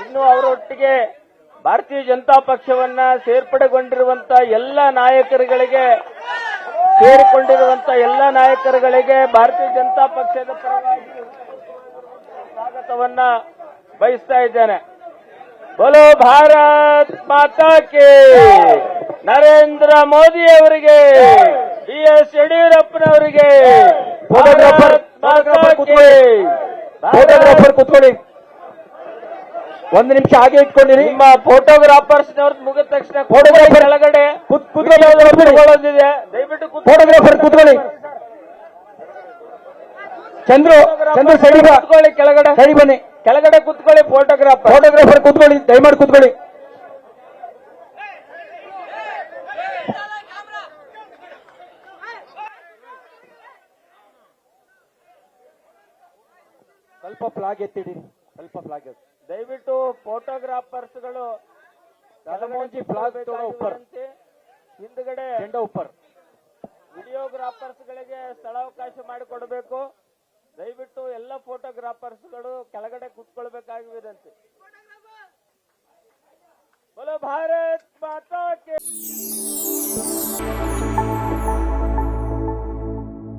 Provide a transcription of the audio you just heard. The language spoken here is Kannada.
ಇನ್ನು ಅವರೊಟ್ಟಿಗೆ ಭಾರತೀಯ ಜನತಾ ಪಕ್ಷವನ್ನ ಸೇರ್ಪಡೆಗೊಂಡಿರುವಂತ ಎಲ್ಲ ನಾಯಕರುಗಳಿಗೆ ಸೇರಿಕೊಂಡಿರುವಂತ ಎಲ್ಲ ನಾಯಕರುಗಳಿಗೆ ಭಾರತೀಯ ಜನತಾ ಪಕ್ಷದ ಪರವಾಗಿ ಸ್ವಾಗತವನ್ನ ಬಯಸ್ತಾ ಇದ್ದೇನೆ. ಬೋಲೋ ಭಾರತ್ ಮಾತಾ ಕೇ! ನರೇಂದ್ರ ಮೋದಿ ಅವರಿಗೆ ಬಿ ಎಸ್ ಯಡಿಯೂರಪ್ಪನವರಿಗೆ ಫೋಟೋಗ್ರಾಫರ್ ಫೋಟೋಗ್ರಾಫರ್ ಕೂತ್ಕೊಳ್ಳಿ. ಒಂದು ನಿಮಿಷ ಹಾಗೆ ಇಟ್ಕೊಂಡಿರಿ. ನಿಮ್ಮ ಫೋಟೋಗ್ರಾಫರ್ಸ್ ಮುಗಿದ ತಕ್ಷಣ ಫೋಟೋಗ್ರಾಫರ್ ಕೆಳಗಡೆ. ಕುತ್ಕೊಳ್ಳೋದಿದೆ ದಯವಿಟ್ಟು. ಫೋಟೋಗ್ರಾಫರ್ ಕೂತ್ಕೊಳ್ಳಿ. ಚಂದ್ರು ಚಂದ್ರು ಸರಿ ಕೂತ್ಕೊಳ್ಳಿ ಕೆಳಗಡೆ. ಸರಿ ಬನ್ನಿ. ಕೆಳಗಡೆ ಕುತ್ಕೊಳ್ಳಿ ಫೋಟೋಗ್ರಾಫರ್ ಫೋಟೋಗ್ರಾಫರ್ ಕೂತ್ಕೊಳ್ಳಿ ದಯಮಾಡಿ ಕೂತ್ಕೊಳ್ಳಿ. ಸ್ವಲ್ಪ ಫ್ಲಾಗ್ ಎತ್ತಿಡಿ. ಸ್ವಲ್ಪ ಫ್ಲಾಗ್ ಎತ್ತಿ. ದಯವಿಟ್ಟು ಫೋಟೋಗ್ರಾಫರ್ಸ್ಗಳು ಕಲಮೋಂಜಿ ಫ್ಲಾಗ್ ಎಂಡ್ ಉಪ್ಪರ್. ಹಿಂದ್ಗಡೆ ಗಳಿಗೆ ಉಪ್ಪರ್. ಸ್ಥಳಾವಕಾಶ ಮಾಡಿಕೊಡಬೇಕು. ದಯವಿಟ್ಟು ಎಲ್ಲ ಫೋಟೋಗ್ರಾಫರ್ಸ್ಗಳು ಕೆಳಗಡೆ ಕೂತ್ಕೊಳ್ಬೇಕಾಗಿ ವಿನಂತಿ ಬೋಲೋ ಭಾರತ್ ಮಾತಾ ಕೆ